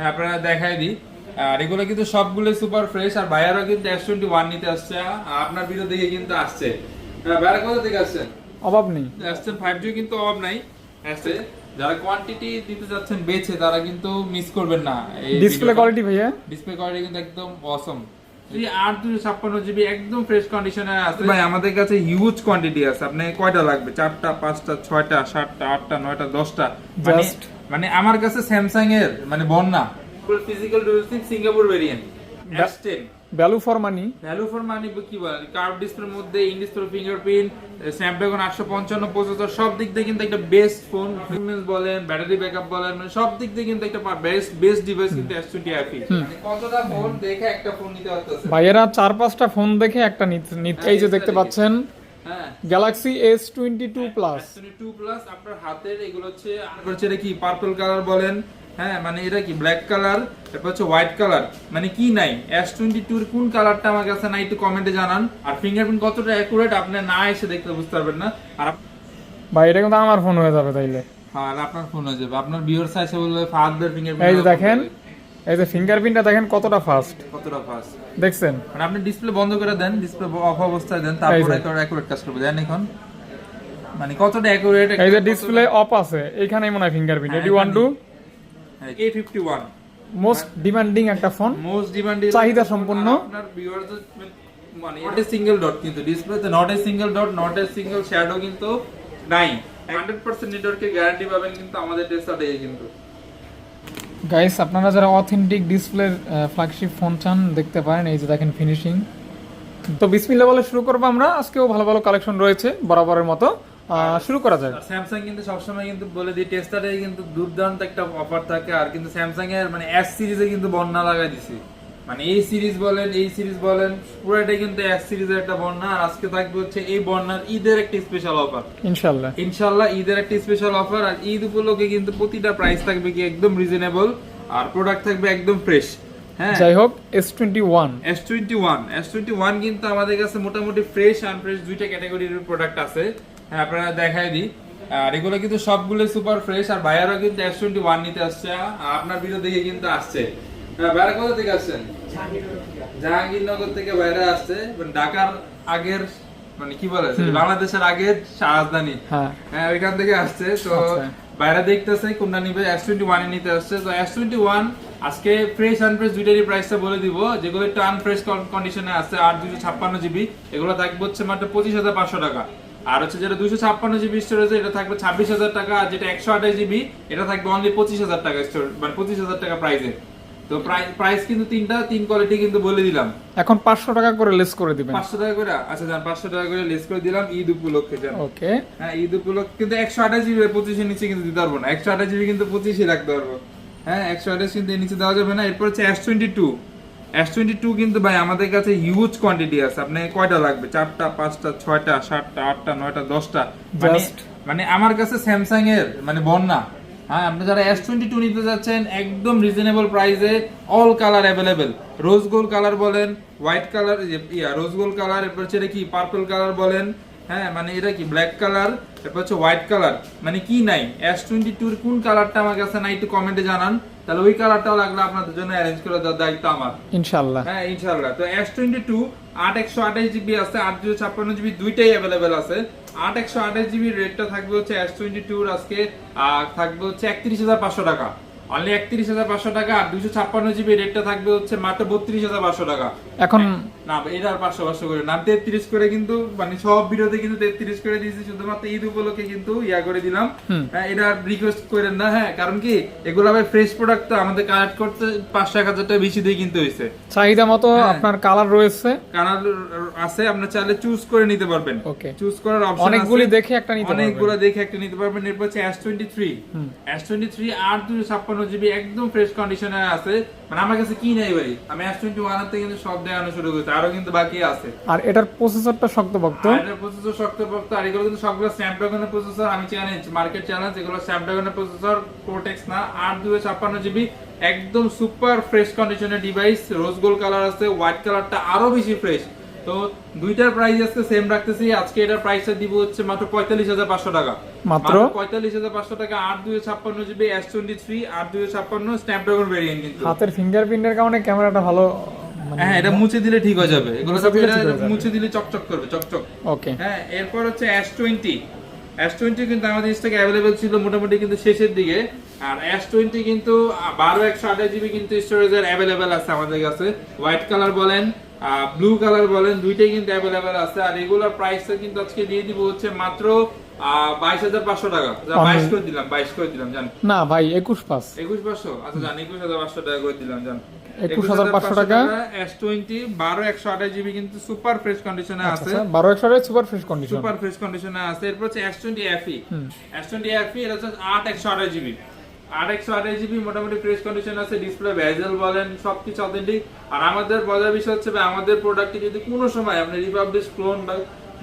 হ্যাঁ আপনারা দেখাই দিই। আর এগুলো কিন্তু সবগুলো সুপার ফ্রেশ আর ভাইয়ারও কিন্তু এস টোয়েন্টি ওয়ান নিতে আসছে। আপনার ভিডিও দেখে কিন্তু আসছে। হ্যাঁ, ভাইয়ারা কোথা থেকে আসছেন? অভাব নেই। আসছেন ফাইভ জি কিন্তু অভাব নাই। আসছে। যারা কোয়ান্টিটি দিতে যাচ্ছেন বেছে তারা কিন্তু মিস করবেন না ডিসপ্লে কোয়ালিটি ভাইয়া। ডিসপ্লে কোয়ালিটি কিন্তু একদম অসম আট দুশো ছাপ্পান্ন জিবি একদম ফ্রেশ কন্ডিশনে আছে। ভাই আমাদের কাছে হিউজ কোয়ান্টিটি আছে। আপনি কয়টা লাগবে? চারটা পাঁচটা ছয়টা সাতটা আটটা নয়টা দশটা? মানে আমার কাছে স্যামসাং এর মানে বন্যা। Physical dual Singapore variant S ten value for money value for money কি বলে? কার্ভ ডিসপ্লের মধ্যে ইন ডিসপ্লে ফিঙ্গারপ্রিন্ট স্ন্যাপড্রাগন আটশো পঞ্চান্ন প্রসেসর সব দিক দিয়ে কিন্তু একটা বেস্ট ফোন পারফরমেন্স বলেন ব্যাটারি ব্যাকআপ বলেন মানে সব দিক দিয়ে কিন্তু একটা বেস্ট বেস্ট ডিভাইস কিন্তু এস টোয়েন্টি আইপি কতটা ফোন দেখে একটা ফোন নিতে পারতেছে? ভাইয়েরা চার পাঁচটা ফোন দেখে একটা নিত- নিত- এই যে দেখতে পাচ্ছেন। হ্যাঁ। Galaxy S twenty two plus two plus আপনার হাতের এগুলো হচ্ছে আপনার হচ্ছে এটা কি পার্পল কালার বলেন? হ্যাঁ মানে এটা কি ব্ল্যাক কালার তারপর হচ্ছে হোয়াইট কালার মানে কি নাই? এস টোয়েন্টি টুর কোন কালারটা আমার কাছে নাই একটু কমেন্টে জানান। আর ফিঙ্গারপ্রিন্ট কতটা অ্যাকুরেট আপনি না এসে দেখতে বুঝতে পারবেন না। আর ভাই এটা কিন্তু আমার ফোন হয়ে যাবে তাইলে। হ্যাঁ আর আপনার ফোন হয়ে যাবে। আপনার বিওর সাইজে বলবে ফাদার এই ফিঙ্গারপ্রিন্ট যে দেখেন এই যে ফিঙ্গারপ্রিন্টটা দেখেন কতটা ফাস্ট কতটা ফাস্ট দেখছেন? মানে আপনি ডিসপ্লে বন্ধ করে দেন ডিসপ্লে অফ অবস্থায় দেন তারপরে যে। অ্যাকুরেট কাজ করবে। দেন এখন? মানে কতটা অ্যাকুরেট এই যে ডিসপ্লে অফ আছে এইখানেই মনে হয় ফিঙ্গারপ্রিন্ট এটি one two A fifty one most demanding একটা ফোন মোস্ট ডিমান্ডেড চাহিদা সম্পন্ন। আপনার ভিউয়ার্স মানে নট এ সিঙ্গেল ডট কিন্তু ডিসপ্লেতে not a single dot not a single shadow কিন্তু নাই। 100% নেটওয়ার্কের গ্যারান্টি পাবেন কিন্তু আমাদের টেস্টাতে কিন্তু। গাইস আপনারা যারা অথেন্টিক ডিসপ্লের ফ্ল্যাগশিপ ফোন চান দেখতে পারেন এই যে দেখেন ফিনিশিং তো বিসমিল্লা বলে শুরু করব আমরা। আজকেও ভালো ভালো কালেকশন রয়েছে বরাবরের মতো। শুরু করা যায় স্যামসাং কিন্তু সবসময় কিন্তু বলে দিই টেস্টারে কিন্তু দুর্দান্ত একটা অফার থাকে। আর কিন্তু স্যামসাং এর মানে এস সিরিজে কিন্তু বন্যা লাগাই দিছি। মানে এই সিরিজ বলেন এই সিরিজ বলেন পুরোটাই কিন্তু এস সিরিজের একটা বন্যা। আর আজকে থাকবে হচ্ছে এই বন্যার ঈদের একটা স্পেশাল অফার ইনশাল্লাহ ইনশাল্লাহ ঈদের একটা স্পেশাল অফার আর ঈদ উপলক্ষে কিন্তু প্রতিটা প্রাইস থাকবে কি একদম রিজনেবল আর প্রোডাক্ট থাকবে একদম ফ্রেশ হ্যাঁ? যাই হোক S twenty one S twenty one S twenty one কিন্তু আমাদের কাছে মোটামুটি ফ্রেশ আনফ্রেশ দুইটা ক্যাটাগরির প্রোডাক্ট আছে। হ্যাঁ আপনারা দেখাই দিই। আর এগুলো কিন্তু সবগুলো সুপার ফ্রেশ আর ভাইয়ারও কিন্তু এস টোয়েন্টি ওয়ান নিতে আসছে। আর আপনার ভিডিও দেখে কিন্তু আসছে। হ্যাঁ ভাইয়ারা কোথা থেকে আসছেন? জাহাঙ্গীরনগর থেকে বাইরে আসছে ঢাকার আগের মানে কি বলে বাংলাদেশের আগের রাজধানী হ্যাঁ। হ্যাঁ ওইখান থেকে আসছে তো আচ্ছা। বাইরে দেখতেছে কোনটা নিবে এস টোয়েন্টি ওয়ান নিতে আসছে। তো এস টোয়েন্টি ওয়ান আজকে ফ্রেশ আনফ্রেশ দুইটারই প্রাইসটা বলে দিব। যেগুলো একটু আনফ্রেশ কন্ডিশনে আছে আর দুশো ছাপ্পান্ন জিবি এগুলো থাকবে হচ্ছে মাত্র পঁচিশ হাজার পাঁচশো টাকা। আর হচ্ছে যেটা দুশো ছাপ্পান্ন জিবি স্টোরেজ এটা থাকবে ছাব্বিশ হাজার টাকা আর যেটা একশো আঠাশ জিবি এটা থাকবে অনলি পঁচিশ হাজার টাকা স্টোর মানে পঁচিশ হাজার টাকা প্রাইসে তো প্রাইস কিন্তু তিনটা তিন কোয়ালিটি কিন্তু বলে দিলাম। এখন পাঁচশো টাকা করে লেস করে দিবেন। পাঁচশো টাকা করে? আচ্ছা যান পাঁচশো টাকা করে লেস করে দিলাম ঈদ উপলক্ষে যান ওকে। হ্যাঁ ঈদ উপলক্ষে কিন্তু একশো আঠাশ জিবি পঁচিশের নিচে কিন্তু দিতে পারব না। একশো আঠাশ জিবি কিন্তু পঁচিশে রাখতে পারব। হ্যাঁ একশো আঠাশ কিন্তু নিচে দেওয়া যাবে না। এরপর হচ্ছে S twenty two S twenty two কিন্তু ভাই আমাদের কাছে হিউজ কোয়ান্টিটি আছে। আপনি কয়টা লাগবে চারটা পাঁচটা ছয়টা সাতটা আটটা নয়টা দশটা? মানে মানে আমার কাছে স্যামসাং এর মানে বন্যা। হ্যাঁ আপনি যারা এস টোয়েন্টি টু নিতে যাচ্ছেন, একদম রিজনেবল প্রাইসে all colour available rose gold colour বলেন হোয়াইট কালার ইয়া রোজ গোল্ড কালার এরপর হচ্ছে কি পার্পল কালার বলেন হ্যাঁ মানে এটা কি ব্ল্যাক কালার এরপর হচ্ছে হোয়াইট কালার মানে কি নাই? এস টোয়েন্টি টুর কোন কালারটা আমার কাছে নাই, একটু কমেন্টে জানান। তাহলে ওই কালারটাও লাগলে আপনাদের জন্য অ্যারেঞ্জ করে দেওয়ার দায়িত্ব আমার। ইনশাল্লাহ হ্যাঁ ইনশাল্লাহ তো এস টোয়েন্টি টু আট একশো আঠাশ জিবি আছে আট দুশো ছাপ্পান্ন জিবি দুইটাই অ্যাভেলেবেল আছে। আট একশো আঠাশ জিবি রেটটা থাকবে হচ্ছে এস টোয়েন্টি টুর আজকে থাকবে হচ্ছে একত্রিশ হাজার পাঁচশো টাকা। অনলি একত্রিশ হাজার পাঁচশো টাকা আর দুশো ছাপ্পান্ন জিবি রেটটা থাকবে হচ্ছে মাত্র বত্রিশ হাজার পাঁচশো টাকা। এখন না এটা পাঁচশো পাঁচশো করে না তেত্রিশ করে কিন্তু মানে সব ভিডিওতে কিন্তু তেত্রিশ করে দিয়েছি শুধুমাত্র ঈদ উপলক্ষে কিন্তু ইয়া করে দিলাম। হ্যাঁ, এটা রিকোয়েস্ট করেন না হ্যাঁ কারণ কি এগুলো আবার ফ্রেশ প্রোডাক্ট তো আমাদের কালেক্ট করতে পাঁচশো এক হাজার টাকা বেশি দিয়ে কিনতে হয়েছে। চাহিদা মতো হ্যাঁ। আপনার কালার রয়েছে। কানাল আছে আপনার চাইলে চুজ করে নিতে পারবেন। ওকে চুজ করার অপশন অনেকগুলি দেখে একটা নিতে অনেকগুলো দেখে একটা নিতে পারবেন। এরপর হচ্ছে আর জিবি একদম ফ্রেশ কন্ডিশনে আছে। মানে আমার কাছে কি নেই ভাই? আমি এস টোয়েন্টি ওয়ান থেকে কিন্তু সব দেখানো শুরু করছি। আরও কিন্তু বাকি আছে। আর এটার প্রসেসরটা শক্তপোক্ত। এটার প্রসেসর শক্তপোক্ত আর এগুলো কিন্তু সবগুলো স্ন্যাপড্রাগনের প্রসেসর আমি চ্যালেঞ্জ মার্কেট চ্যালেঞ্জ এগুলো স্ন্যাপড্রাগনের প্রসেসর কোটেক্স না আট দুশো ছাপ্পান্ন জিবি একদম সুপার ফ্রেশ কন্ডিশনের ডিভাইস রোজ গোল্ড কালার আছে হোয়াইট কালারটা আরও বেশি ফ্রেশ তো দুইটার প্রাইস আজকে সেম রাখতেছি আজকে এটার প্রাইসটা দিব হচ্ছে মাত্র পঁয়তাল্লিশ হাজার পাঁচশো টাকা। মাত্র? পঁয়তাল্লিশ হাজার পাঁচশো টাকা আট দুই ছাপ্পান্ন জিবি এস টোয়েন্টি থ্রি আট দুই ছাপ্পান্ন স্ন্যাপড্রাগন ভেরিয়েন্ট কিন্তু। হাতের ফিঙ্গারপ্রিন্টের কারণে ক্যামেরাটা ভালো হ্যাঁ এটা মুছে দিলে ঠিক হয়ে যাবে। এগুলো সব। মুছে দিলে চকচক করবে চকচক। ওকে হ্যাঁ এরপর হচ্ছে এস টোয়েন্টি এস টোয়েন্টি কিন্তু আমাদের স্টকে অ্যাভেলেবেল ছিল মোটামুটি কিন্তু শেষের দিকে। আর এস টোয়েন্টি কিন্তু বারো একশো আঠাশ জিবি কিন্তু স্টোরেজের অ্যাভেলেবেল আছে আমাদের কাছে। হোয়াইট কালার বলেন ব্লু কালার বলেন দুইটাই কিন্তু অ্যাভেলেবেল আছে। আর এগুলোর প্রাইসটা কিন্তু আজকে দিয়ে দিব হচ্ছে মাত্র বাইশ হাজার পাঁচশো টাকা। আমি- বাইশ করে দিলাম বাইশ করে দিলাম জান। না ভাই একুশ পাস একুশ পাঁচশো? আচ্ছা জান একুশ হাজার পাঁচশো টাকা করে দিলাম জান। 21,500 টাকা। এস টোয়েন্টি বারো একশো আঠাশ জিবি কিন্তু সুপার ফ্রেশ কন্ডিশনে আছে। বারো একশো super fresh condition. Super fresh কন্ডিশনে আছে। এরপর হচ্ছে এস টোয়েন্টি এফি হুম। এস টোয়েন্টি এফি এটা হচ্ছে আট একশো আঠাশ জিবি। আট একশো আঠাশ জিবি মোটামুটি ফ্রেশ কন্ডিশন আছে ডিসপ্লে ভেজেল বলেন অথেন্টিক আর আমাদের মজার বিষয় হচ্ছে আমাদের প্রোডাক্টে যদি কোনো সময় আপনি রিপাবলিশ ক্লোন বা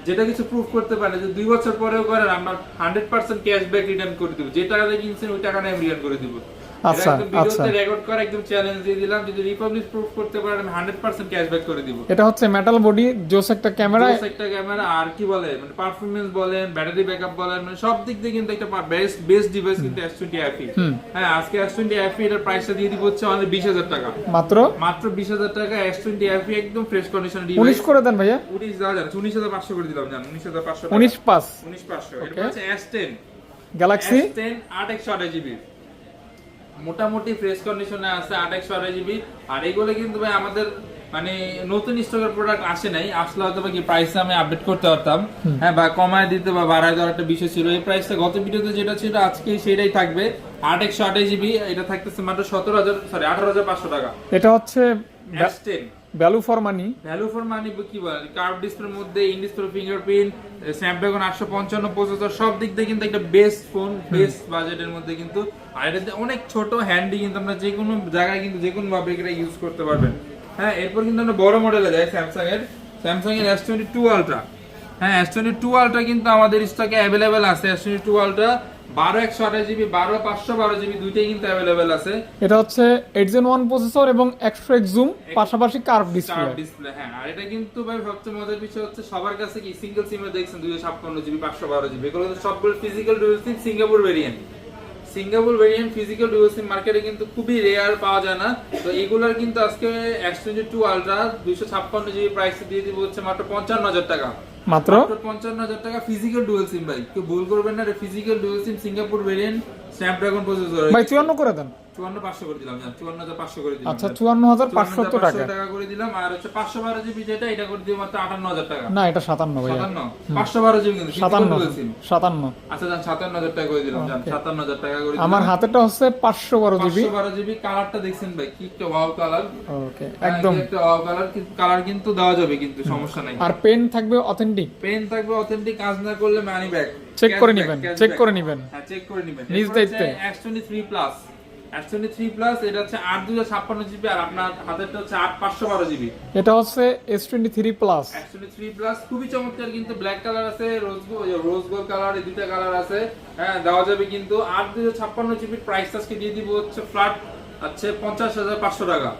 যেটা কিছু প্রুফ করতে পারে যে দুই বছর পরেও করেন, আমরা হান্ড্রেড পার্সেন্ট ক্যাশব্যাক রিটার্ন করে দেবো। যে টাকা দিয়ে কিনছেন, ওই টাকাটা আমি রিটার্ন করে দিব। আচ্ছা, আচ্ছা। রেকর্ড করে একদম চ্যালেঞ্জ দিয়ে দিলাম। যদি রিপাবলিশ প্রুফ করতে পারেন আমি হান্ড্রেড পার্সেন্ট ক্যাশব্যাক করে দিব। এটা হচ্ছে মেটাল বডি জোস একটা ক্যামেরা Close একটা ক্যামেরা আর কি বলে মানে পারফরম্যান্স বলেন ব্যাটারি ব্যাকআপ বলেন মানে সব দিক দিয়ে কিন্তু একটা বেস্ট বেস্ট ডিভাইস কিন্তু S20 FE হ্যাঁ আজকে S20 FE এর প্রাইসটা দিয়ে দিব হচ্ছে আমাদের 20000 টাকা। মাত্র? মাত্র 20000 টাকা S20 FE একদম ফ্রেশ কন্ডিশন ডিভাইস করে দেন ভাইয়া। 19 দেওয়া যাচ্ছে 19500 করে দিলাম জান 19500 টাকা। উনিশ পাস 19500 Okay. এটা হচ্ছে S10 গ্যালাক্সি S10 8128 জিবি মোটামুটি ফ্রেশ কন্ডিশনে আছে 8128 জিবি আর এগুলো কিন্তু ভাই আমাদের মানে নতুন স্টকের প্রোডাক্ট আসে নাই। আসলে হয়তো কি প্রাইস আমি আপডেট করতে পারতাম। হ্যাঁ বা কমায় দিতে বা বাড়ায় দেওয়ার একটা বিষয় ছিল। এই প্রাইসটা গত ভিডিওতে যেটা ছিল আজকে সেটাই থাকবে। আট একশো আঠাশ জিবি এটা থাকতেছে মাত্র সতেরো হাজার সরি আঠারো হাজার পাঁচশো টাকা। এটা হচ্ছে S10 value for money value for money কি বলে কার্ভ ডিসপ্লের মধ্যে ইন ডিসপ্লে ফিঙ্গারপ্রিন্ট স্ন্যাপড্রাগন আটশো পঞ্চান্ন প্রসেসর সব দিক দিয়ে কিন্তু একটা বেস্ট ফোন বেস্ট বাজেটের মধ্যে কিন্তু আর এটাতে অনেক ছোট হ্যান্ডি কিন্তু আমরা যে কোনো জায়গায় কিন্তু যে কোনো ভাবে এটা ইউজ করতে পারবেন। হ্যাঁ এরপর কিন্তু আমরা বড় মডেলে যাই স্যামসাং এর। স্যামসাং এর এস টোয়েন্টি টু আলট্রা হ্যাঁ এস টোয়েন্টি টু আলট্রা কিন্তু আমাদের স্টকে অ্যাভেলেবেল আছে। এস টোয়েন্টি টু আলট্রা বারো একশো আঠাশ জিবি বারো পাঁচশো বারো জিবি দুইটাই কিন্তু অ্যাভেলেবেল আছে। এটা হচ্ছে এইট জেন ওয়ান প্রসেসর এবং একশো এক্স জুম পাশাপাশি কার্ভ ডিসপ্লে ডিসপ্লে হ্যাঁ আর এটা কিন্তু ভাই সবচেয়ে মজার বিষয় হচ্ছে সবার কাছে কি সিঙ্গেল সিমে দেখছেন দুইশো ছাপ্পান্ন জিবি পাঁচশো বারো জিবি এগুলো সবগুলো physical dual SIM Singapore variant Singapore variant physical dual SIM মার্কেটে কিন্তু খুবই রেয়ার পাওয়া যায় না। তো এগুলার কিন্তু আজকে এক্স টোয়েন্টি টু আলট্রা দুইশো ছাপ্পান্ন জিবি প্রাইস দিয়ে দিব হচ্ছে মাত্র পঞ্চান্ন হাজার টাকা। মাত্র? পঞ্চান্ন হাজার টাকা ফিজিক্যাল ডুয়েল সিম ভাই। কেউ ভুল করবেন না physical dual SIM Singapore variant Snapdragon processor ভাই চুয়ান্ন করে দেন। করে দিলাম করে দিলাম আচ্ছা টাকা। টাকা করে দিলাম আর হচ্ছে জিবি যেটা এটা করে মাত্র টাকা। না এটা জিবি কিন্তু আচ্ছা টাকা করে দিলাম টাকা করে আমার হাতেটা হচ্ছে পাঁচশো বারো জিবি। পাঁচশো বারো জিবি কালারটা দেখছেন ভাই কি একটা ওয়াও কালার ওকে একদম। একটা ওয়াও কালার কালার কিন্তু দেওয়া যাবে কিন্তু সমস্যা নাই। আর পেন থাকবে অথেন্টিক পেন থাকবে অথেন্টিক কাজ না করলে মানি ব্যাক Check করে নিবেন, চেক করে নিবেন। হ্যাঁ চেক করে নিবেন। নিজ দায়িত্বে। S23 প্লাস S23 প্লাস এটা হচ্ছে 8256 জিবি আর আপনার হাতেরটা হচ্ছে 8512 জিবি এটা হচ্ছে এস টোয়েন্টি থ্রি প্লাস খুবই চমৎকার কিন্তু ব্ল্যাক কালার আছে রোজ রোজ কালার এই দুইটা কালার আছে। হ্যাঁ দেওয়া যাবে কিন্তু আর দুশো ছাপ্পান্ন জিবির প্রাইস আজকে দিয়ে দিব হচ্ছে ফ্ল্যাট হচ্ছে পঞ্চাশ হাজার পাঁচশো টাকা।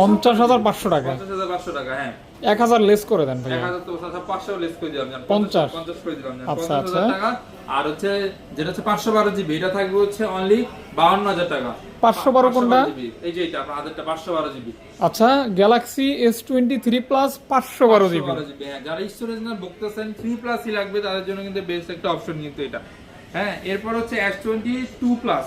পঞ্চাশ হাজার পাঁচশো টাকা। পঞ্চাশ হাজার পাঁচশো টাকা হ্যাঁ। এক হাজার লেস করে দেন ভাইয়া হাজার তো পাঁচশো লেস করে দিলাম জান। পঞ্চাশ। পঞ্চাশ করে দিলাম। আচ্ছা, আচ্ছা। টাকা আর হচ্ছে যেটা হচ্ছে পাঁচশো বারো জিবি এটা থাকবে হচ্ছে অনলি বাউন্ন হাজার টাকা 512 কোনটা? এই যে এটা আপনার পাঁচশো বারো জিবি আচ্ছা Galaxy S twenty three plus পাঁচশো বারো জিবি হ্যাঁ যারা স্টোরেজ না বলতেছেন থ্রি প্লাসই লাগবে তাদের জন্য কিন্তু বেস্ট একটা অপশন কিন্তু এটা হ্যাঁ এরপর হচ্ছে এস টোয়েন্টি টু প্লাস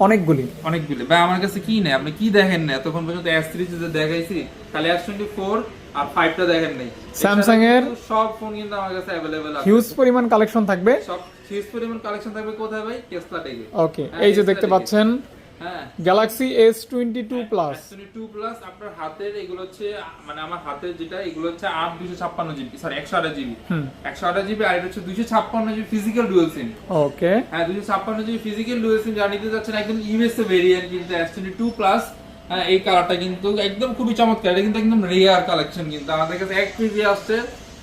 অনেকগুলি। অনেকগুলি। ভাই আমার কাছে কি নেই? আপনি কি দেখেন না এতক্ষণ পর্যন্ত এস থ্রি দেখাইছি তাহলে এস টোয়েন্টি ফোর আর ফাইভটা দেখেন নাই। স্যামসাং এর সব ফোন কিন্তু আমার কাছে আছে। হিউজ পরিমাণ কালেকশন থাকবে। সব হিউজ পরিমাণ কালেকশন থাকবে কোথায় ভাই? টেসলা টেকে ওকে হ্যাঁ, এই যে দেখতে পাচ্ছেন হ্যাঁ। Galaxy S twenty two plus two plus আপনার হাতের এগুলো হচ্ছে মানে আমার হাতের যেটা এগুলো হচ্ছে আট দুশো ছাপ্পান্ন জিবি সরি একশো আঠাশ জিবি। একশো আঠাশ জিবি আর এটা হচ্ছে দুশো ছাপ্পান্ন GB physical dual SIM okay হ্যাঁ দুশো ছাপ্পান্ন জিবি ফিজিক্যাল ডুয়েল সিম যা নিতে যাচ্ছেন একদম ইউএসএ ভেরিয়েন্ট কিন্তু এস টোয়েন্টি টু প্লাস হ্যাঁ এই কালারটা কিন্তু একদম খুবই চমৎকার এটা কিন্তু একদম রেয়ার কালেকশন কিন্তু। আমাদের কাছে এক পিজি আসছে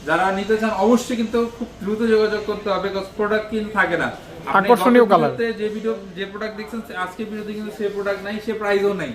যারা নিতে চান অবশ্যই কিন্তু খুব দ্রুত যোগাযোগ করতে হবে বিকজ প্রোডাক্ট কিন্তু থাকে না। আকর্ষণীয় কালার যে ভিডিও যে প্রোডাক্ট দেখছেন আজকে ভিডিওতে কিন্তু সে প্রোডাক্ট নাই সে প্রাইসও নাই।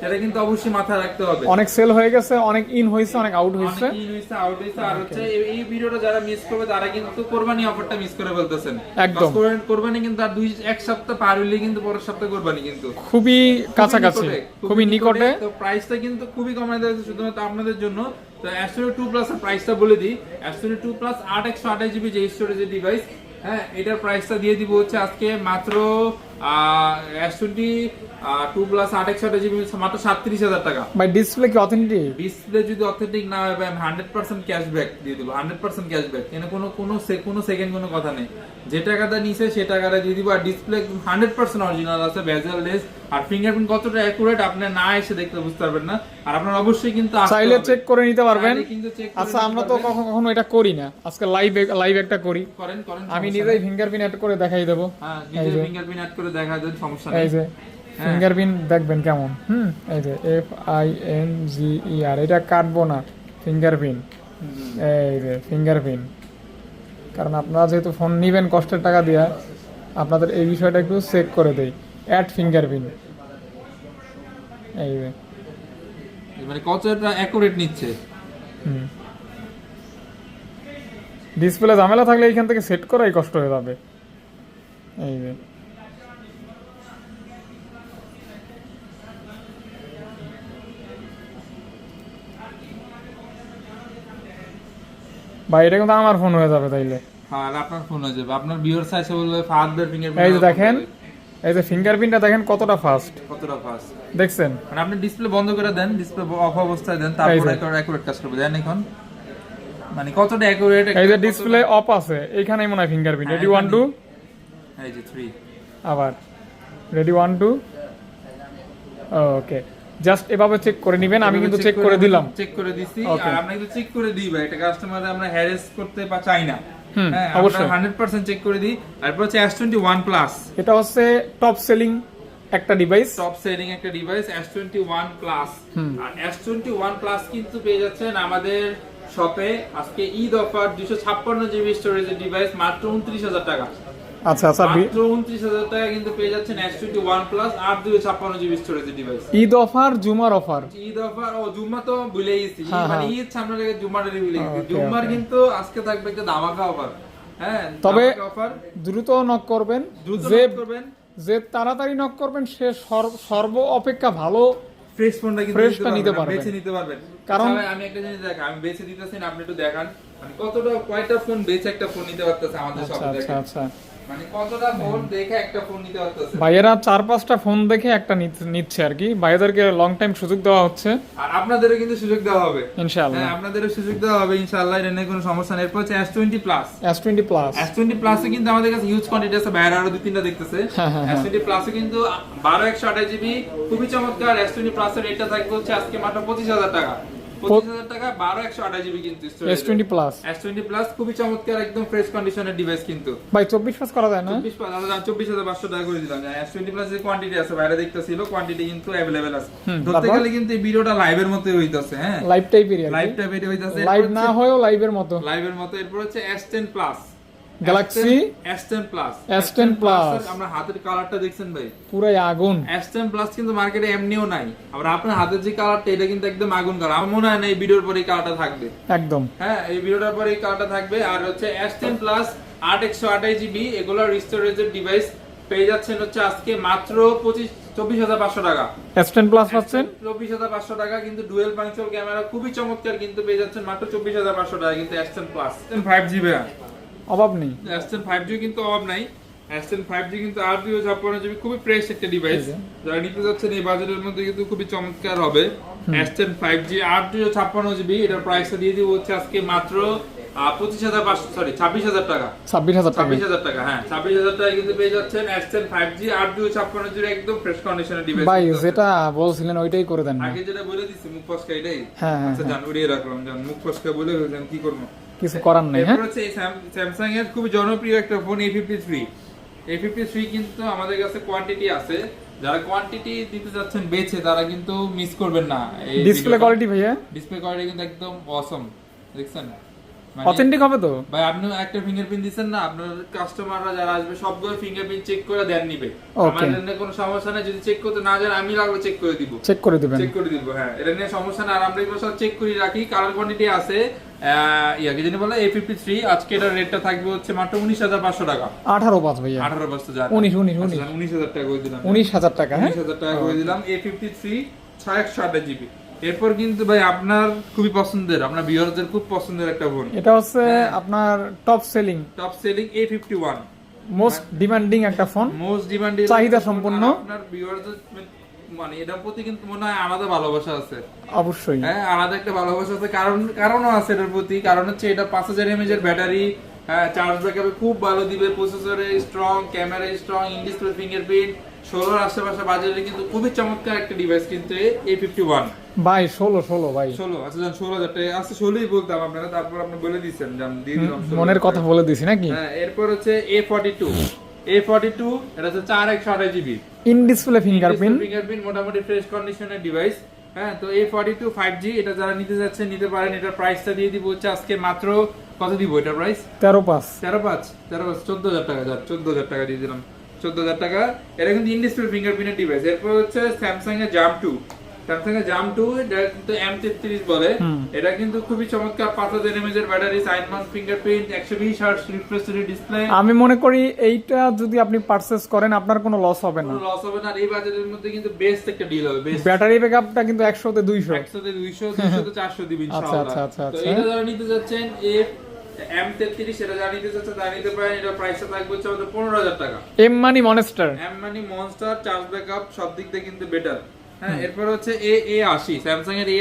সেটা কিন্তু অবশ্যই মাথায় রাখতে হবে। অনেক সেল হয়ে গেছে অনেক ইন হয়েছে অনেক আউট হয়েছে। অনেক in হইছে, out হইছে, আর হচ্ছে এই- ভিডিওটা যারা মিস করবে তারা কিন্তু কোরবানি অফারটা মিস করে ফেলতেছেন। একদম। কোরবানি- কিন্তু আর দুই এক সপ্তাহ পার হইলে কিন্তু পরের সপ্তাহে কোরবানি কিন্তু। খুবই কাছাকাছি খুবই নিকটে। তো প্রাইসটা কিন্তু খুবই কমায় দেওয়া হয়েছে শুধুমাত্র আপনাদের জন্য। তো অ্যাস্ট্রো টু প্লাস এর প্রাইসটা বলে দিই। অ্যাস্ট্রো টু প্লাস আট একশো আঠাশ জিবি যে স্টোরেজের ডিভাইস হ্যাঁ এটার প্রাইসটা দিয়ে দিব হচ্ছে আজকে মাত্র টোয়েন্টি টু প্লাস আট একশো জিবি মাত্র সাতত্রিশ হাজার টাকা। ভাই ডিসপ্লে কি অথেন্টিক ডিসপ্লে যদি অথেন্টিক না হয় আমি হান্ড্রেড পার্সেন্ট ক্যাশব্যাক দিয়ে দিব হান্ড্রেড পার্সেন্ট ক্যাশব্যাক কোনো কোনো কোনো সেকেন্ড কোনো কথা নেই। যে টাকাটা নিছে সে টাকাটা দিয়ে দিব আর ডিসপ্লে হান্ড্রেড পার্সেন্ট অরিজিনাল আছে লেস আর ফিঙ্গারপ্রিন্ট কতটা অ্যাকুরেট আপনি না এসে দেখতে বুঝতে পারবেন না। আর আপনার অবশ্যই কিন্তু চাইলে চেক করে নিতে পারবেন। আচ্ছা আমরা তো কখনো কখনো এটা করি না। আজকে লাইভ লাইভ একটা করি। করেন করেন আমি নিজেই। ফিঙ্গারপ্রিন্ট অ্যাড করে দেখাই দেবো। হ্যাঁ নিজে ফিঙ্গারপ্রিন্ট অ্যাড করে দেখা দেন সমস্যা এই যে হ্যাঁ। ফিঙ্গারপ্রিন্ট দেখবেন কেমন? হুম এই যে F I N G E R এটা কাটবো না ফিঙ্গারপ্রিন্ট। এই যে ফিঙ্গারপ্রিন্ট। কারণ আপনারা যেহেতু ফোন নিবেন কষ্টের টাকা দিয়ে আপনাদের এই বিষয়টা একটু চেক করে দেই। Add fingerprint. এই যে। মানে কতটা অ্যাকুরেট নিচ্ছে? হুম। ডিসপ্লে ঝামেলা থাকলে এইখান থেকে সেট করাই কষ্ট হয়ে যাবে। এই যে। ভাই এটা কিন্তু আমার ফোন হয়ে যাবে তাইলে। হ্যাঁ আপনার ফোন হয়ে যাবে। আপনার ভিউয়ার সাইজে বলবে ফাহাদের ফিঙ্গারপ্রিন্ট এই যে দেখেন এই যে ফিঙ্গারপ্রিন্টটা দেখেন কতটা ফাস্ট কতটা ফাস্ট দেখছেন? মানে আপনি ডিসপ্লে বন্ধ করে দেন ডিসপ্লে অফ অবস্থায় দেন তারপরে যে। অ্যাকুরেট কাজ করবে। দেন এখন। মানে কতটা অ্যাকুরেট এই যে ডিসপ্লে অফ আছে এইখানেই মনে হয় ফিঙ্গারপ্রিন্ট রেডি ওয়ান টু এই যে 3 আবার। Ready one two okay just এভাবে চেক করে নেবেন আমি কিন্তু চেক করে দিলাম। চেক করে দিছি আর আমরা কিন্তু চেক করে দিই ভাই এটা কাস্টমার আমরা হ্যারেস করতে বা চাই না। হ্যাঁ অবশ্যই। 100% চেক করে দিই তারপর হচ্ছে S21 প্লাস এটা হচ্ছে টপ সেলিং একটা ডিভাইস টপ সেলিং একটা ডিভাইস S21 প্লাস। আর S21 প্লাস কিন্তু পেয়ে যাচ্ছেন আমাদের শপে আজকে ঈদ অফার 256 জিবি স্টোরেজের ডিভাইস মাত্র 29000 টাকা। আচ্ছা আচ্ছা মাত্র 29000 টাকা কিন্তু পেয়ে যাচ্ছেন S21 প্লাস আর 256 জিবি স্টোরেজের ডিভাইস ঈদ অফার জুমার অফার? ঈদ অফার ও জুম্মা তো ভুলে গেছি। হ্যাঁ, মানে হ্যাঁ। ঈদ সামনে রেখে Okay, জুম্মার কিন্তু আজকে থাকবে একটা ধামাকা অফার হ্যাঁ তবে অফার দ্রুত নক করবেন। দ্রুত যে করবেন। যে তাড়াতাড়ি নক করবেন সে সর্ব অপেক্ষা ভালো ফ্রেশ ফোনটা কিন্তু নিতে পারবেন। বেছে নিতে পারবেন। কারণ- কারণ আমি একটা জিনিস দেখাই আমি বেছে দিতেছি আপনি একটু দেখান। মানে কতটা কয়টা ফোন বেছে একটা ফোন নিতে পারতেছে আমাদের আচ্ছা শপে আচ্ছা আচ্ছা। মানে ভাইয়েরা চার পাঁচটা ফোন দেখে একটা নিচ্ছে আর কি। ভাইয়াদেরকে লং টাইম সুযোগ দেওয়া হচ্ছে। আর আপনাদেরও কিন্তু সুযোগ দেওয়া হবে। ইনশাআল্লাহ। হ্যাঁ আপনাদেরও সুযোগ দেওয়া হবে ইনশাআল্লাহ এটা নিয়ে কোনো সমস্যা নেই। এরপর হচ্ছে S20 plus S twenty plus S20 প্লাসে কিন্তু আমাদের কাছে হিউজ কোয়ান্টিটি আছে। বাইরে আরও দুই তিনটা দেখতেছে। হ্যাঁ, হ্যাঁ, হ্যাঁ। S20 প্লাসে কিন্তু বারো একশো আঠাশ জিবি খুবই চমৎকার। S20 প্লাসের রেটটা থাকবে হচ্ছে আজকে মাত্র পঁচিশ হাজার টাকা। পঁচিশ হাজার টাকা বারো একশো আঠাশ জিবি কিন্তু S twenty plus S20 plus খুবই চমৎকার একদম ফ্রেশ কন্ডিশনের ডিভাইস কিন্তু। ভাই চব্বিশ পাস করা যায় না? চব্বিশ চব্বিশ হাজার পাঁচশো টাকা করে দিলাম। এস টোয়েন্টি প্লাস কোয়ান্টিটি আছে বাইরে দেখতেছিল কোয়ান্টিটি কিন্তু অ্যাভেলেবেল আছে। ধরতে? গেলে কিন্তু এই ভিডিওটা লাইভের মতোই হইতাছে হ্যাঁ? লাইভ টাইপের লাইভ টাইপের হইতাছে। লাইভ না হয়েও লাইভের মতো। লাইভের মতো এরপর হচ্ছে S10 plus Galaxy S10 plus S10 Plus। আমরা হাতের কালারটা দেখছেন ভাই। পুরাই আগুন। S10 প্লাস কিন্তু মার্কেটে এমনিও নাই। আবার আপনার হাতের যে কালারটা এটা কিন্তু একদম আগুন কালার আমার মনে হয় না এই ভিডিওর পরে কালারটা থাকবে। একদম। হ্যাঁ এই ভিডিওটার পরে কালারটা থাকবে। আর হচ্ছে S10 প্লাস আট একশো আঠাশ জিবি এগুলোর স্টোরেজের ডিভাইস পেয়ে যাচ্ছেন হচ্ছে আজকে মাত্র পঁচিশ চব্বিশ হাজার পাঁচশো টাকা। এস টেন প্লাস পাচ্ছেন? চব্বিশ হাজার পাঁচশো টাকা কিন্তু ডুয়েল পাঞ্চল ক্যামেরা খুবই চমৎকার কিন্তু পেয়ে যাচ্ছেন মাত্র চব্বিশ হাজার পাঁচশো টাকা কিন্তু S10 প্লাস ফাইভ জিবি অভাব নেই। অ্যাস্টেন ফাইভ জি কিন্তু অভাব নাই। অ্যাস্টেন ফাইভ জি কিন্তু আর দুই ছাপ্পান্ন জিবি খুবই ফ্রেশ একটা ডিভাইস যারা নিতে যাচ্ছেন এই বাজারের মধ্যে কিন্তু খুবই চমৎকার হবে। অ্যাস্টেন ফাইভ জি আর দুই ছাপ্পান্ন জিবি এটার প্রাইসটা দিয়ে দিব হচ্ছে আজকে মাত্র পঁচিশ হাজার পাঁচশো সরি ছাব্বিশ হাজার টাকা। ছাব্বিশ হাজার টাকা। ছাব্বিশ হাজার টাকা হ্যাঁ ছাব্বিশ হাজার টাকা কিন্তু পেয়ে যাচ্ছেন ফাইভ জি আর দুই ছাপ্পান্ন জিবি একদম ফ্রেশ কন্ডিশনের ডিভাইস ভাই যেটা বলছিলেন ওইটাই করে দেন। আগে যেটা বলে দিচ্ছি মুখ ফসকা এটাই। হ্যাঁ, হ্যাঁ, আচ্ছা জান উড়িয়ে রাখলাম জান মুখ ফসকা বলে ফেললাম কি করব? কিছু করার নেই হ্যাঁ? হচ্ছে এই স্যামসাং এর খুব জনপ্রিয় একটা phone A fifty three A fifty three কিন্তু আমাদের কাছে কোয়ান্টিটি আছে। যারা কোয়ান্টিটি দিতে যাচ্ছেন বেছে তারা কিন্তু মিস করবেন না। ডিসপ্লে কোয়ালিটি ভাইয়া। ডিসপ্লে কোয়ালিটি কিন্তু একদম অসম দেখছেন? অথেন্টিক হবে তো? ভাই আপনি একটা ফিঙ্গারপ্রিন্ট দিচ্ছেন না আপনার কাস্টমাররা যারা আসবে সবগুলো ফিঙ্গারপ্রিন্ট চেক করে দেন নিবে. আমার কোনো সমস্যা নেই যদি চেক করতে না জানেন আমি লাগবে চেক করে দিব। চেক করে দিবেন। চেক করে দিব হ্যাঁ। এটা নিয়ে সমস্যা না আর আমরা এগুলো সব চেক করে রাখি। কালার কোয়ান্টিটি আছে আহ, ইয়া কি জানি বলে এ ফিফটি থ্রি আজকে এটার রেটটা থাকবে হচ্ছে মাত্র উনিশ হাজার পাঁচশো টাকা। আঠারো পাঁচ ভাইয়া। আঠারো বছর যান উনিশ, উনিশ, উনিশ। উনিশ হাজার টাকা করে দিলাম। উনিশ হাজার টাকা হ্যাঁ? উনিশ হাজার টাকা করে দিলাম এ ফিফটি থ্রি ছয় একশো আঠাশ জিবি এরপর কিন্তু ভাই আপনার খুবই পছন্দের আপনার বিয়ারদের খুব পছন্দের একটা ফোন এটা হচ্ছে আপনার top selling top selling A fifty one most demanding একটা ফোন মোস্ট ডিমান্ডিং চাহিদা সম্পন্ন। আপনার ভিউয়ারদের মানে এটার প্রতি কিন্তু মনে হয় আলাদা ভালোবাসা আছে। অবশ্যই। হ্যাঁ আলাদা একটা ভালোবাসা আছে। কারণ কারণও আছে এটার প্রতি। কারণ হচ্ছে এটা পাঁচ হাজার এমএজ এর ব্যাটারি। হ্যাঁ চার্জ ব্যাকআপে খুব ভালো দিবে। প্রসেসরে strong camera strong in display fingerprint ষোলোর আশেপাশে বাজারে কিন্তু খুবই চমৎকার একটা ডিভাইস কিন্তু এ ফিফটি ওয়ান ভাই ষোলো ষোলো ভাই। ষোলো আচ্ছা ষোলো হাজার টাকা। আচ্ছা ষোলোই বলতাম আপনারা তারপর আপনি বলে দিচ্ছেন যে দিয়ে দিলাম মনের কথা বলে দিছি নাকি? হ্যাঁ এরপর হচ্ছে A forty two A forty two এটা হচ্ছে চার একশো আঠাশ GB in display fingerprint fingerprint মোটামুটি ফ্রেশ কন্ডিশনের ডিভাইস হ্যাঁ তো A forty two five G এটা যারা নিতে যাচ্ছে নিতে পারেন এটার প্রাইসটা দিয়ে দিব হচ্ছে আজকে মাত্র কত দিব এটার প্রাইস তেরো পাঁচ। তেরো পাঁচ তেরো পাঁচ চোদ্দ হাজার টাকা চোদ্দ হাজার টাকা দিয়ে দিলাম। চোদ্দ হাজার টাকা। এটা কিন্তু ইনডিসপ্লে ফিঙ্গারপ্রিন্টের ডিভাইস এরপর হচ্ছে স্যামসাং এর জাম টু স্যামসাং এর জাম টু এটা কিন্তু এম তেত্রিশ বলে। এটা কিন্তু খুবই চমৎকার পাঁচ হাজার এমএজ এর ব্যাটারি সাইন মাউন্ট ফিঙ্গারপ্রিন্ট একশো বিশ হার্স রিফ্রেশ ডিসপ্লে আমি মনে করি এইটা যদি আপনি পারচেস করেন আপনার কোনো লস হবে না। লস হবে না। এই বাজেটের মধ্যে কিন্তু বেস্ট একটা ডিল হবে। বেস্ট ব্যাটারি ব্যাকআপটা কিন্তু একশোতে দুইশো। একশোতে দুইশো দুইশোতে চারশো দিবেন আচ্ছা, আচ্ছা, আচ্ছা, আচ্ছা। এটা যারা নিতে যাচ্ছেন এ এম তেত্রিশ এটা যারা নিতে যাচ্ছে পারেন এটা প্রাইসটা থাকবে হচ্ছে আমাদের পনেরো হাজার টাকা। এম মানি মনেস্টার এম মানে মনস্টার চার্জ ব্যাকআপ সব দিক দিয়ে কিন্তু বেটার হ্যাঁ এরপর হচ্ছে এ এ আশি স্যামসাং এর এ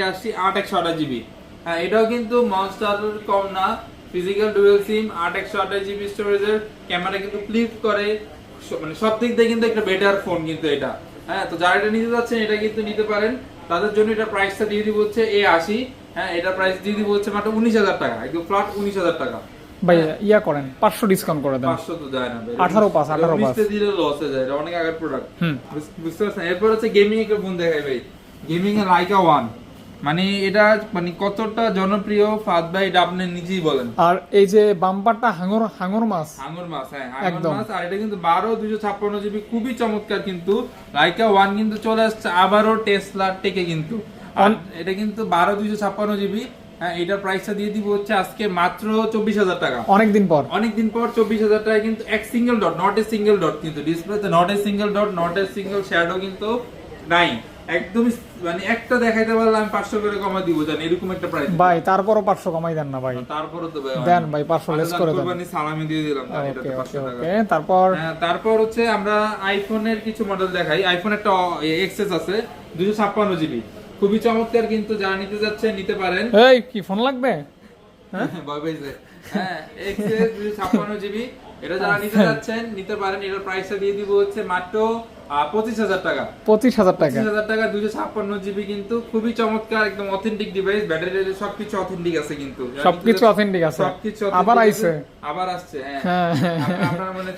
জিবি হ্যাঁ এটাও কিন্তু মনস্টার কম না ফিজিক্যাল ডুয়েল সিম আট একশো আঠাশ জিবি স্টোরেজের ক্যামেরা কিন্তু ফ্লিপ করে মানে সব দিক দিয়ে কিন্তু একটা বেটার ফোন কিন্তু এটা। হ্যাঁ তো যারা এটা নিতে যাচ্ছেন এটা কিন্তু নিতে পারেন। তাদের জন্য এটা প্রাইসটা দিয়ে দিব হচ্ছে এ আশি হ্যাঁ এটা প্রাইস দিয়ে দিব হচ্ছে মাত্র উনিশ হাজার টাকা। একদম ফ্ল্যাট উনিশ হাজার টাকা। ভাই ইয়া করেন পাঁচশো ডিসকাউন্ট করে দেন। পাঁচশো তো যায় না ভাই। 18 পাঁচ, 18 পাঁচ। উনিশতে দিলে লসে যায় এটা অনেক আগের প্রোডাক্ট হুম। বুঝতে পারছেন? এরপর হচ্ছে গেমিং একটা ফোন দেখাই ভাই। গেমিং এর লাইকা ওয়ান মানে এটা মানে কতটা জনপ্রিয় ফাদ ভাই এটা আপনি নিজেই বলেন। আর এই যে বাম্পারটা হাঙর হাঙর মাছ। আঙুর মাছ হ্যাঁ একদম। মাছ আর এটা কিন্তু বারো দুশো ছাপ্পান্ন জিবি খুবই চমৎকার কিন্তু। লাইকা ওয়ান কিন্তু চলে আসছে আবারও টেসলা টেকে কিন্তু। আর এটা কিন্তু বারো দুশো ছাপ্পান্ন জিবি হ্যাঁ এটার প্রাইসটা দিয়ে দিব হচ্ছে আজকে মাত্র চব্বিশ হাজার টাকা। অনেকদিন পর। অনেকদিন পর চব্বিশ হাজার টাকা কিন্তু এক single dot not a single dot কিন্তু। ডিসপ্লেতে not a single dot not a single shadow কিন্তু নাই। একদমই মানে একটা দেখাইতে পারলে আমি পাঁচশো করে কমা দিব জানি এরকম একটা প্রাইস ভাই তারপরও পাঁচশো কমাই দেন না ভাই। তারপরে তো ভাই দেন ভাই, 500 less করে দেন। কোরবানি সালামি দিয়ে দিলাম এটাতে ওকে 500 টাকা। ওকে তারপর? হ্যাঁ, তারপর হচ্ছে আমরা আইফোনের কিছু মডেল দেখাই। আইফোন একটা এক্সেস আছে দুশো ছাপ্পান্ন জিবি খুবই চমৎকার কিন্তু যারা নিতে যাচ্ছে নিতে পারেন। এই কি ফোন লাগবে? ভয় পেয়েছে। হ্যাঁ এক্সএস দুশো ছাপ্পান্ন জিবি এটা যারা নিতে যাচ্ছেন নিতে পারেন এটার প্রাইসটা দিয়ে দিব হচ্ছে মাত্র পঁচিশ হাজার টাকা। পঁচিশ হাজার টাকা। পঁচিশ হাজার টাকা দুশো ছাপ্পান্ন জিবি কিন্তু খুবই চমৎকার একদম অথেন্টিক ডিভাইস ব্যাটারি সবকিছু অথেন্টিক আছে কিন্তু। সবকিছু নিতে আছে। সবকিছু আবার আইছে। আবার আসছে হ্যাঁ। হ্যাঁ। আপনার- আপনার মনে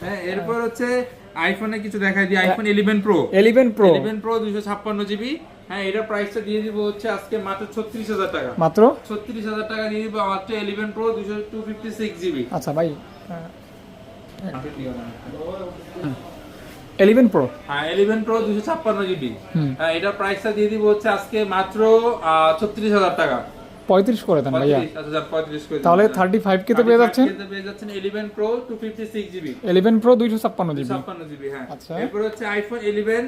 হ্যাঁ এরপর হচ্ছে আইফোনে কিছু দেখাই দিই। IPhone eleven pro eleven pro eleven pro দুশো ছাপ্পান্ন জিবি। হ্যাঁ এটার প্রাইসটা দিয়ে দিব হচ্ছে আজকে মাত্র ছত্রিশ হাজার টাকা। মাত্র? ছত্রিশ হাজার টাকা দিয়ে দিব মাত্র ইলেভেন প্রো দুশো টু ফিফটি সিক্স জিবি। আচ্ছা ভাই এলিভেন প্রো হ্যাঁ ইলেভেন প্রো দুশো ছাপ্পান্ন জিবি হ্যাঁ এটার প্রাইসটা দিয়ে দিব হচ্ছে আজকে মাত্র ছত্রিশ হাজার টাকা। পঁয়ত্রিশ করে দেন ভাইয়া। 35 আচ্ছা যান, 35 করে দিন। তাহলে থার্টি ফাইভ কে পেয়ে যাচ্ছেন? পেয়ে যাচ্ছেন eleven pro two fifty six GB eleven pro দুইশো ছাপ্পান্ন জিবি ছাপ্পান্ন জিবি হ্যাঁ। আচ্ছা। এরপর হচ্ছে iPhone eleven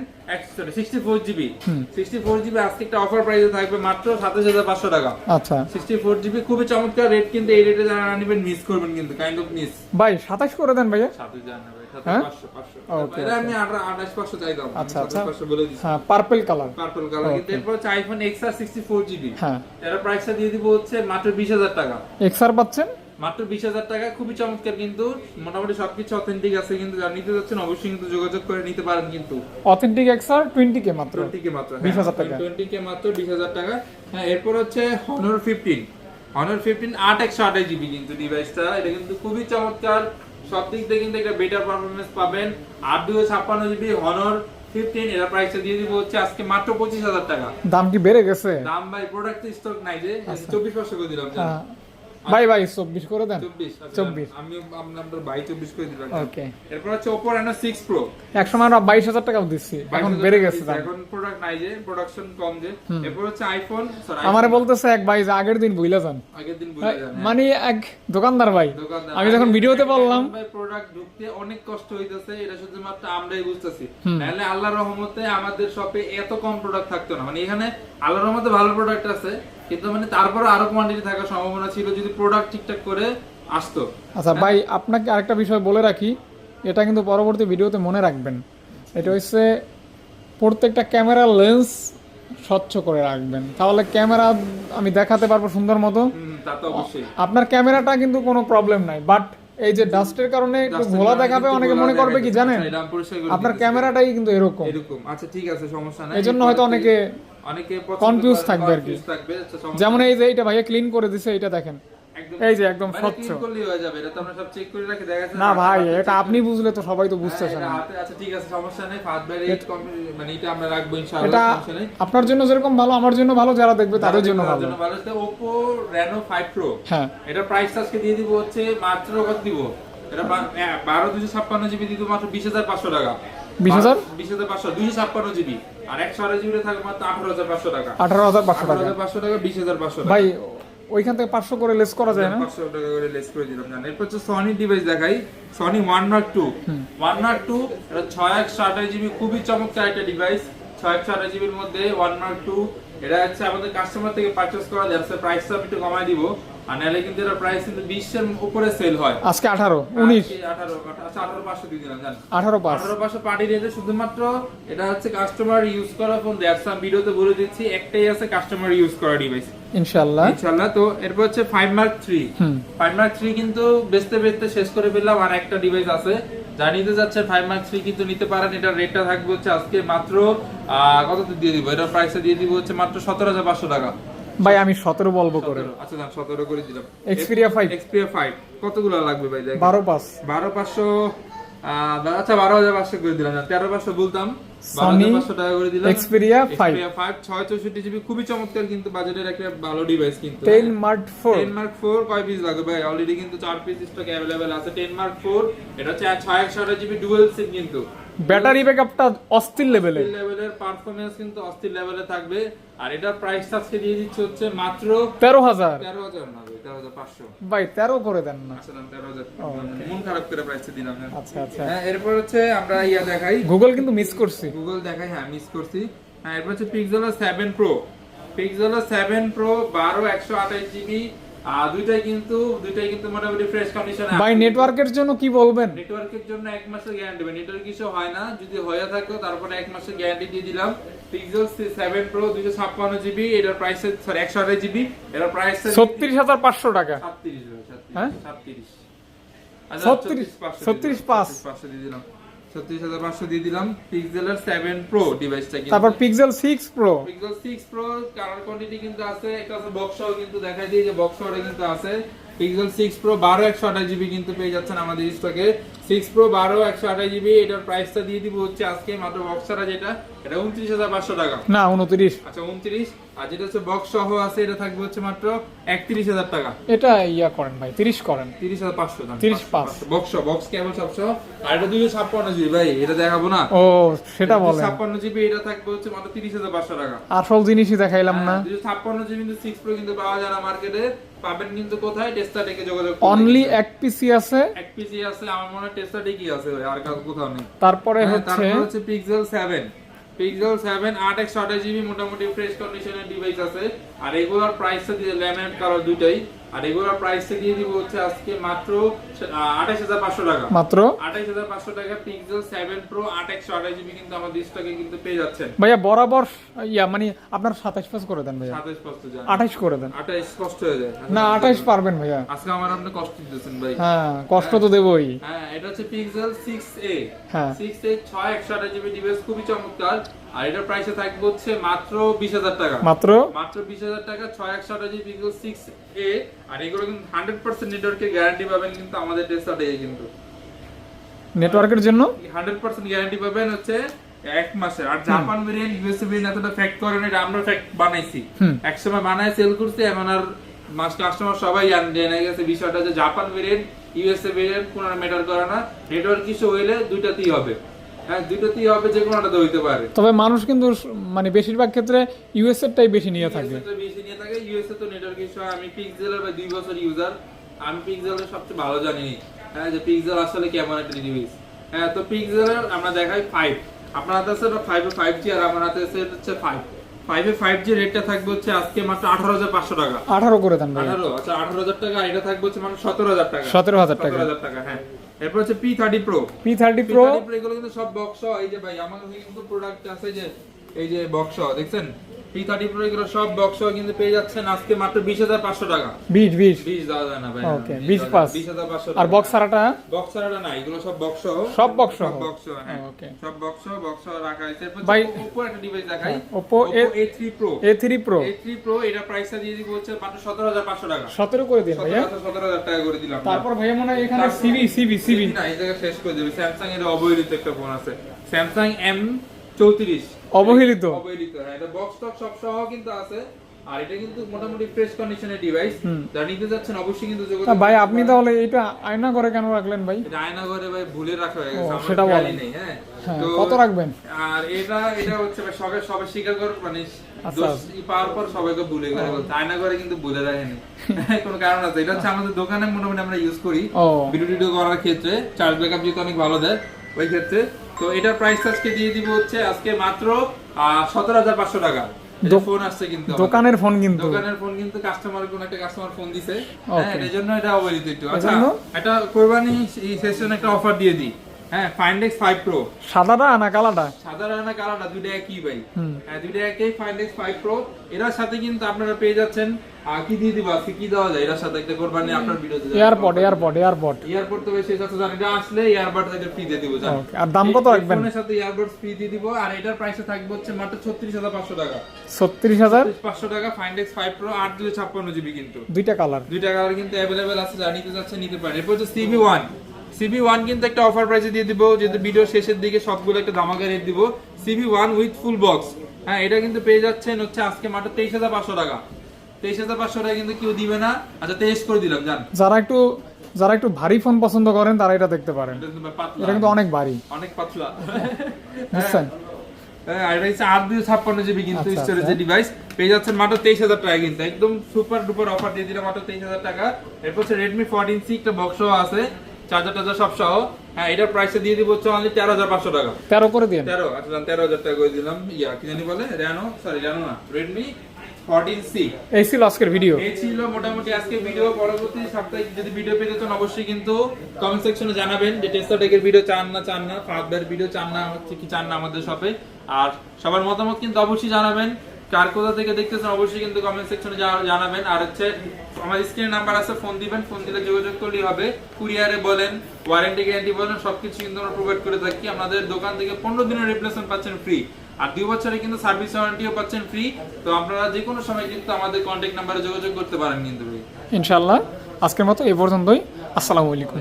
sorry sixty four GB. Sixty four GB আজকে একটা অফার প্রাইসে থাকবে মাত্র সাতাশ হাজার পাঁচশো টাকা। আচ্ছা। সিক্সটি ফোর জিবি খুবই চমৎকার রেট কিন্তু এই রেটে যারা নেবেন মিস করবেন কিন্তু কাইন্ড অফ মিস ভাই সাতাশ করে দেন ভাইয়া। সাতাশ জান নেবে হ্যাঁ? পাঁচশো পাঁচশো। Okay, এটা আমি আঠা- আঠাশ পাঁচশো আচ্ছা, আচ্ছা। বলে দিচ্ছি। হ্যাঁ পার্পেল কালার পার্পল কালার কিন্তু এরপর হচ্ছে iPhone XR sixty four GB হ্যাঁ এর প্রাইসটা দিয়ে দিব হচ্ছে মাত্র বিশ হাজার টাকা। এক্সআর পাচ্ছেন? মাত্র বিশ হাজার টাকা খুবই চমৎকার কিন্তু। মোটামুটি সবকিছু অথেন্টিক আছে কিন্তু। যারা নিতে যাচ্ছেন অবশ্যই কিন্তু যোগাযোগ করে নিতে পারেন কিন্তু। অথেন্টিক টোয়েন্টি কে মাত্র। টোয়েন্টি কে মাত্র 20,000 টাকা। টোয়েন্টি কে মাত্র বিশ হাজার টাকা। হ্যাঁ এরপর হচ্ছে হনর ফিফটিন হনর ফিফটিন আট একশো আঠাশ জিবি কিন্তু ডিভাইসটা এটা কিন্তু খুবই চমৎকার। সব দিক থেকে কিন্তু একটা বেটার পারফরমেন্স পাবেন। আর দুশো ছাপ্পান্ন জিবি হনর ফিফটিন এর প্রাইসটা দিয়ে দিব হচ্ছে আজকে মাত্র পঁচিশ হাজার টাকা। দাম কি বেড়ে গেছে? দাম ভাই প্রোডাক্ট স্টক নাই যে চব্বিশ পাঁচশো করে দিলাম। ভাই ভাই চব্বিশ করে দেন। চব্বিশ আচ্ছা, চব্বিশ। আমি আপনার বাই চব্বিশ করে দিলাম। ওকে। এরপর হচ্ছে ওপো রেনো সিক্স প্রো এক সময় আমরা বাইশ হাজার টাকাও দিচ্ছি। এখন বেড়ে গেছে দাম। এখন প্রোডাক্ট নাই যে প্রোডাকশন কম যে। এরপর হচ্ছে আইফোন সরি আমারে বলতেছে এক ভাই যে আগের দিন বুঝলে যান। আগের দিন ভুলে যান হ্যাঁ। মানে এক দোকানদার ভাই। আমি যখন ভিডিওতে বললাম ভাই প্রোডাক্ট ঢুকতে অনেক কষ্ট হইতেছে। এটা শুধুমাত্র আমরাই বুঝতেছি। নাহলে আল্লাহর রহমতে আমাদের শপে এত কম প্রোডাক্ট থাকতো না। মানে এখানে আল্লাহর রহমতে ভালো প্রোডাক্ট আছে। কিন্তু মানে তারপরে আরও কোয়ান্টিটি থাকার সম্ভাবনা ছিল যদি প্রোডাক্ট ঠিকঠাক করে আসতো। আচ্ছা ভাই আপনাকে আরেকটা বিষয় বলে রাখি এটা কিন্তু পরবর্তী ভিডিওতে মনে রাখবেন। এটা হচ্ছে প্রত্যেকটা ক্যামেরার লেন্স স্বচ্ছ করে রাখবেন। তাহলে ক্যামেরা আমি দেখাতে পারব সুন্দর মতো। আপনার ক্যামেরাটা কিন্তু কোনো প্রবলেম নাই। বাট এই যে ডাস্টের কারণে একটু ঘোলা দেখাবে অনেকে মনে করবে কি জানেন? আচ্ছা, আপনার ক্যামেরাটাই কিন্তু এরকম। এরকম আচ্ছা ঠিক আছে সমস্যা নাই। এই জন্য হয়তো অনেকে অনেকে confused থাকবে আর কি। আচ্ছা, যেমন এই যে এইটা ভাইয়া ক্লিন করে দিছে এটা দেখেন। এই যে একদম মানে স্বচ্ছ। হয়ে যাবে এটা তো আমরা সব চেক করে রাখি দেখা যাচ্ছে না ভাই এটা আপনি বুঝলে তো সবাই তো হ্যাঁ, বুঝতেছেন এটা ঠিক আছে সমস্যা নেই ফাস্ট বাইরে মানে এটা আমরা রাখব ইনশাআল্লাহ সমস্যা নেই। আপনার জন্য যেরকম ভালো আমার জন্য ভালো যারা দেখবে তাদের জন্য ভালো। জন্য ভালো। হচ্ছে Oppo Reno 5 Pro হ্যাঁ। এটা প্রাইস আজকে দিয়ে দিব হচ্ছে মাত্র কত দিব? এটা হ্যাঁ, বারো দুশো ছাপ্পান্ন জিবি দিব মাত্র বিশ হাজার পাঁচশো টাকা। 20,000? বিশ হাজার পাঁচশো দুইশো ছাপ্পান্ন জিবি। আর একশো আড়াই জিবি থাকবে মাত্র আঠারো হাজার পাঁচশো টাকা। আঠারো হাজার পাঁচশো আঠারো টাকা। হাজার পাঁচশো টাকা বিশ হাজার পাঁচশো টাকা। ভাই ওইখান থেকে পাঁচশো করে লেস করা যায় না? পাঁচশো টাকা করে লেস করে দিলাম জানেন এরপর হচ্ছে সনি ডিভাইস দেখাই। Sony one not two one not two এটা ছয় একশো আঠাশ জিবি খুবই চমৎকার একটা ডিভাইস ছয় একশো আঠাশ জিবির মধ্যে ওয়ান নট টু এটা হচ্ছে আমাদের কাস্টমার থেকে পারচেস করা যাচ্ছে প্রাইসটা আমি একটু কমাই দিব। আর নাহলে কিন্তু এটা প্রাইস কিন্তু বিশের উপরে সেল হয়। আজকে আঠারো উনিশ। আঠারো আচ্ছা আঠারো পাঁচশো দিয়ে দিলাম জান। আঠারো পাঁচ। আঠারো পাঁচশো পার্টি রেটে শুধুমাত্র এটা হচ্ছে কাস্টমার ইউজ করা ফোন দ্যাটস আমি ভিডিওতে বলে দিচ্ছি একটাই আছে কাস্টমার ইউজ করা ডিভাইস ইনশাল্লাহ ইনশাআল্লাহ তো এরপর হচ্ছে five mark three hmm. Five mark three কিন্তু বেচতে বেচতে শেষ করে ফেললাম আর একটা ডিভাইস আছে। যা নিতে যাচ্ছে ফাইভ মার্ক থ্রি কিন্তু নিতে পারেন। এটার রেটটা থাকবে হচ্ছে আজকে মাত্র কত দিয়ে দিব? এটার প্রাইসটা দিয়ে দিব হচ্ছে মাত্র সতেরো হাজার পাঁচশো টাকা। ভাই আমি সতেরো বলব করে। আচ্ছা দাম সতেরো করে দিলাম। Xperia 5 এক্সপিরিয়া ফাইভ কতগুলো লাগবে ভাই দেখ বারো পাঁচ। বারো পাঁচশো আচ্ছা বারো হাজার পাঁচশো করে দিলাম। না তেরো পাঁচশো বলতাম। বারো Sony হাজার পাঁচশো টাকা করে দিলাম। Xperia 5 Xperia 5 ছয় চৌষট্টি জিবি। খুবই চমৎকার কিন্তু বাজেটের একটা ভালো ডিভাইস কিন্তু ten mark four ten mark four কয় পিস লাগবে ভাই? অলরেডি কিন্তু চার পিস স্টক অ্যাভেলেবেল আছে। টেন মার্ক ফোর এটা হচ্ছে ছয় একশো আঠাশ জিবি ডুয়েল সিম কিন্তু। ব্যাটারি ব্যাকআপটা অস্থির লেভেলের লেভেলের পারফরমেন্স কিন্তু অস্থির লেভেলে থাকবে। আর এটার প্রাইস আজকে দিয়ে দিচ্ছে হচ্ছে মাত্র তেরো হাজার। তেরো না ভাই তেরো হাজার পাঁচশো। ভাই তেরো করে দেন না। আসলে তেরো হাজার। মন খারাপ করে প্রাইসটা দিলাম না আচ্ছা আচ্ছা। হ্যাঁ এরপর হচ্ছে আমরা ইয়া দেখাই। গুগল কিন্তু মিস করছি। গুগল দেখাই হ্যাঁ মিস করছি। হ্যাঁ এরপর হচ্ছে Pixel seven pro Pixel seven pro বারো একশো আঠাশ জিবি আর দুইটাই কিন্তু দুইটাই কিন্তু মোটামুটি ফ্রেশ কন্ডিশনে ভাই নেটওয়ার্কের জন্য কি বলবেন? নেটওয়ার্কের জন্য এক মাসের গ্যারান্টি দেবেন নেটওয়ার্ক কিছু হয় না। যদি হয়ে থাকে তারপরে এক মাসের গ্যারান্টি দিয়ে দিলাম। পিক্সেল সেভেন প্রো দুইশো ছাপ্পান্ন জিবি এটার প্রাইস সরি একশো আঠাশ জিবি এটার প্রাইস ছত্রিশ হাজার পাঁচশো টাকা। সাতত্রিশ হ্যাঁ? সাতত্রিশ। ছত্রিশ, ছত্রিশ পাঁচ। পাঁচশো দিয়ে দিলাম। ছত্রিশ হাজার পাঁচশো দিয়ে দিলাম। পিক্সেলের সেভেন প্রো ডিভাইসটা কিন্তু। তারপর Pixel six pro Pixel 6 pro colour quantity কিন্তু আছে একটা আছে বক্স সহ কিন্তু দেখাই দিই যে বক্স কিন্তু আছে। পিক্সেল 6 প্রো 12 128 জিবি কিন্তু পেয়ে যাচ্ছেন আমাদের স্টকে 6 প্রো 12 128 জিবি এটার প্রাইসটা দিয়ে দিব হচ্ছে আজকে মাত্র বক্স ছাড়া যেটা এটা 29500 টাকা। না উনত্রিশ। আচ্ছা 29 আর যেটা হচ্ছে বক্স সহ আছে এটা থাকবে হচ্ছে মাত্র 31000 টাকা। এটা ইয়া করেন ভাই তিরিশ করেন। 30500 দাম 35 বক্স বক্স কেবল সব সহ। আর এটা 256 জিবি ভাই এটা দেখাবো না। ও সেটা বলেন। 256 জিবি এটা থাকবে হচ্ছে মাত্র 30500 টাকা। আসল জিনিসই দেখাইলাম না। দুশো ছাপ্পান্ন জিবি কিন্তু সিক্স প্রো কিন্তু পাওয়া যায় না মার্কেটে পাবেন কিন্তু কোথায়? টেস্টা ডেকে যোগাযোগ। অনলি এক পিসি আছে। এক পিসি আছে আমার মনে হয় টেস্টা ডেকে আছে আর কাউ কোথাও নেই। তারপরে হ্যাঁ, হচ্ছে তারপর হচ্ছে পিক্সেল 7 পিক্সেল সেভেন আট একশো আঠাশ জিবি মোটামুটি ফ্রেশ কন্ডিশনের ডিভাইস আছে। আর এগুলোর প্রাইসটা দিয়ে ল্যামিনেট কালার দুইটাই। আর এগুলোর প্রাইসটা দিয়ে দিব হচ্ছে আজকে মাত্র আঠাশ হাজার পাঁচশো টাকা। মাত্র? আঠাশ হাজার পাঁচশো টাকা পিক্সেল সেভেন প্রো আট একশো আঠাশ জিবি কিন্তু আমাদের স্টকে কিন্তু পেয়ে যাচ্ছেন। ভাইয়া বরাবর ইয়া মানে আপনার সাতাশ পাস করে দেন ভাইয়া। সাতাশ পাঁচশো জান আঠাশ করে দেন। আঠাশ কষ্ট হয়ে যায়। না আঠাশ পারবেন ভাইয়া। আজকে আমার আপনি কষ্ট দিতেছেন ভাই। হ্যাঁ কষ্ট তো দেবই। হ্যাঁ এটা হচ্ছে পিক্সেল সিক্স এ হ্যাঁ। সিক্স এ ছয় একশো আঠাশ জিবি ডিভাইস খুবই চমৎকার। আর এটার প্রাইসে থাকবে হচ্ছে মাত্র বিশ হাজার টাকা। মাত্র? মাত্র বিশ হাজার টাকা ছয় একশো আঠাশ জিবি পিক্সেল সিক্স এ আর এগুলো কিন্তু হান্ড্রেড পার্সেন্ট নেটওয়ার্কের গ্যারান্টি পাবেন কিন্তু আমাদের নেটওয়ার্কের জন্য? হান্ড্রেড পার্সেন্ট গ্যারান্টি পাবেন হচ্ছে এক মাসের। আর জাপান ভেরিয়েন্ট ইউএসএ ভেরিয়েন্ট এতটা ফ্যাক্ট করেন এটা আমরা ফ্যাক্ট বানাইছি। একসময় বানায় সেল করছি এখন আর মাস কাস্টমার সবাই জান- গেছে বিষয়টা যে জাপান ভেরিয়েন্ট ইউএসএ ভেরিয়েন্ট কোনো ম্যাটার করে না। নেটওয়ার্ক ইস্যু হইলে দুইটাতেই হবে। হ্যাঁ তবে মানুষ কিন্তু মানে বেশিরভাগ ক্ষেত্রে ইউএস বেশি নিয়ে থাকে। বেশি নিয়ে থাকে। তো নেটওয়ার্ক ইস্যু আমি পিক্সেলের বা দুই বছর ইউজার আমি পিক্সেলের সবচেয়ে ভালো জানি। হ্যাঁ যে পিক্সেল আসলে কেমন একটা ডিভাইস হ্যাঁ তো পিক্সেলের আমরা দেখাই ফাইভ আপনার হাতে আছে ফাইভ এ ফাইভ জি আর আমার হাতে আছে হচ্ছে ফাইভ ফাইভ ফাইভ জি রেটটা থাকবে হচ্ছে আজকে মাত্র আঠারো হাজার পাঁচশো টাকা। আঠারো করে দেন আঠারো আচ্ছা আঠারো হাজার টাকা এটা থাকবে হচ্ছে মানে সতেরো হাজার টাকা। সতেরো হাজার টাকা। হাজার টাকা হ্যাঁ। এরপর হচ্ছে P thirty pro P thirty pro এগুলো কিন্তু সব বক্স এই যে ভাই আমাদের কিন্তু প্রোডাক্ট আছে যে এই যে বক্স দেখছেন? পি থার্টি প্রো এগুলো সব বক্স কিন্তু পেয়ে যাচ্ছেন আজকে মাত্র বিশ হাজার পাঁচশো টাকা। বিশ বিশ। বিশ দেওয়া যায় না ভাই Okay, 20 পাঁচ। বিশ হাজার পাঁচশো আর বক্স ছাড়াটা? বক্স ছাড়া না এগুলো সব বক্স সব box সব বক্স হ্যাঁ। Okay. সব বক্স বক্স রাখা আছে ভাই- ওপো একটা ডিভাইস দেখাই। A three pro A three pro A three pro এটা প্রাইসটা দিয়ে দিব হচ্ছে মাত্র সতেরো হাজার পাঁচশো টাকা। সতেরো করে দিন ভাইয়া। সতেরো হাজার টাকা করে দিলাম। তারপর ভাইয়া মনে হয় এখানে তারপর- সিবি সিবি সিবি না এই জায়গায় শেষ করে দেবে। স্যামসাং এর অবহেলিত একটা ফোন আছে। স্যামসাং এম চৌত্রিশ। অবহেলিত? অবহেলিত হ্যাঁ এটা বক্স টক সব সহ কিন্তু আছে। আর এটা কিন্তু মোটামুটি ফ্রেশ কন্ডিশনের ডিভাইস। যারা নিতে যাচ্ছেন অবশ্যই কিন্তু যোগাযোগ ভাই আপনি তাহলে এটা আয়না করে কেন রাখলেন ভাই? এটা আয়নাঘরে ভাই ভুলে রাখা হয়ে গেছে সেটা বলেন। নেই হ্যাঁ। হ্যাঁ তো কত রাখবেন? আর এটা এটা হচ্ছে ভাই সবাই সবাই স্বীকার কর মানে আচ্ছা। দোষ পাওয়ার পর সবাইকে ভুলে গেলে আয়না করে কিন্তু ভুলে রাখেনি। কোনো কারণ আছে এটা হচ্ছে আমাদের দোকানে মোটামুটি আমরা ইউজ করি। ভিডিও টিডিও করার ক্ষেত্রে চার্জ ব্যাকআপ যেহেতু অনেক ভালো দেয় ওই ক্ষেত্রে তো এটার প্রাইস আজকে দিয়ে দিব হচ্ছে আজকে মাত্র সতেরো হাজার পাঁচশো টাকা। ফোন আসছে কিন্তু দোকানের ফোন কিন্তু। দোকানের ফোন কিন্তু কাস্টমার কোন একটা কাস্টমার ফোন দিছে। হ্যাঁ এই জন্য এটা অবহেলিত একটু। আচ্ছা এটা কোরবানি এই সেশন একটা অফার দিয়ে দিই। হ্যাঁ ফাইন্ডেক্স ফাইভ প্রো সাদাটা না কালাটা সাধারণ কালারটা দুইটা একই ভাই। হ্যাঁ দুইটা একই ফাইন্ডেক্স ফাইভ প্রো এটার সাথে কিন্তু আপনারা পেয়ে যাচ্ছেন আহ, কি দিয়ে দিব আজকে কি দেওয়া যায় এটার সাথে একটা কোরবানি আপনার ভিডিওতে এয়ারপড এয়ারপড এয়ারপড এয়ারপোর্ট তো বেশি আছে জানি এটা আসলে এয়ারবাড থেকে ফ্রি দিয়ে দিব জান Okay, আর দাম কত এই- এই রাখবেন? ফোনের সাথে এয়ারবাডস ফ্রি দিয়ে দিব আর এটার প্রাইসে থাকবে হচ্ছে মাত্র 36500 টাকা ছত্রিশ হাজার 500 টাকা ফাইন্ডেক্স 5 প্রো 8 256 জিবি কিন্তু দুইটা কালার দুইটা কালার কিন্তু अवेलेबल আছে যা নিতে যাচ্ছে নিতে পারেন এরপর হচ্ছে CB1 CB1 কিন্তু একটা অফার প্রাইসে দিয়ে দিব যেহেতু ভিডিও শেষের দিকে সবগুলো একটা ধামাকা রেট দিব CB1 উইথ ফুল বক্স হ্যাঁ এটা কিন্তু পেয়ে যাচ্ছেন হচ্ছে আজকে মাত্র 23500 টাকা 23500 টাকা কিন্তু কেউ দিবে না। আচ্ছা 23 করে দিলাম জান। যারা একটু যারা একটু ভারী ফোন পছন্দ করেন তারা এটা দেখতে পারেন। এটা কিন্তু অনেক ভারী। অনেক পাতলা। বুঝছেন? হ্যাঁ, কিন্তু আচ্ছা, আচ্ছা। ডিভাইস পেয়ে যাচ্ছেন মাত্র তেইশ হাজার টাকা কিন্তু। একদম সুপার ডুপার অফার দিয়ে দিলাম মাত্র তেইশ হাজার টাকা। এরপর হচ্ছে রেডমি ফোরটিন সি একটা বক্স আছে। চার্জার টার্জার সব সহ। হ্যাঁ এটার প্রাইসে দিয়ে দিব হচ্ছে অনলি তেরো হাজার পাঁচশো টাকা। তেরো করে দিন তেরো আচ্ছা তেরো হাজার টাকা করে দিলাম। ইয়া কি জানি বলে? র্যানো সরি র্যানো না রেডমি ফোরটিন সি এই ছিল আজকের ভিডিও এই ছিল মোটামুটি আজকে ভিডিও পরবর্তী সপ্তাহে যদি ভিডিও পেতে চান অবশ্যই কিন্তু কমেন্ট সেকশনে জানাবেন যে টেস্টার টেকের ভিডিও চান না চান না ফার্দার ভিডিও চান না হচ্ছে কি চান না আমাদের শপে আর সবার মতামত কিন্তু অবশ্যই জানাবেন। কার কোথা থেকে দেখতেছেন অবশ্যই কিন্তু কমেন্ট সেকশনে জানাবেন। আর হচ্ছে আমার স্ক্রিনে নাম্বার আছে ফোন দিবেন ফোন দিলে যোগাযোগ করলেই হবে। কুরিয়ারে বলেন ওয়ারেন্টি গ্যারান্টি বলেন সবকিছু কিন্তু আমরা প্রোভাইড করে থাকি। আমাদের দোকান থেকে পনেরো দিনের রিপ্লেসমেন্ট পাচ্ছেন ফ্রি আর দুই বছরে কিন্তু সার্ভিস ওয়ারেন্টিও পাচ্ছেন ফ্রি। তো আপনারা যে কোনো সময় কিন্তু আমাদের কন্ট্যাক্ট নাম্বারে যোগাযোগ করতে পারেন কিন্তু ভাই। ইনশাল্লাহ আজকের মতো এই পর্যন্তই। আসসালামু আলাইকুম।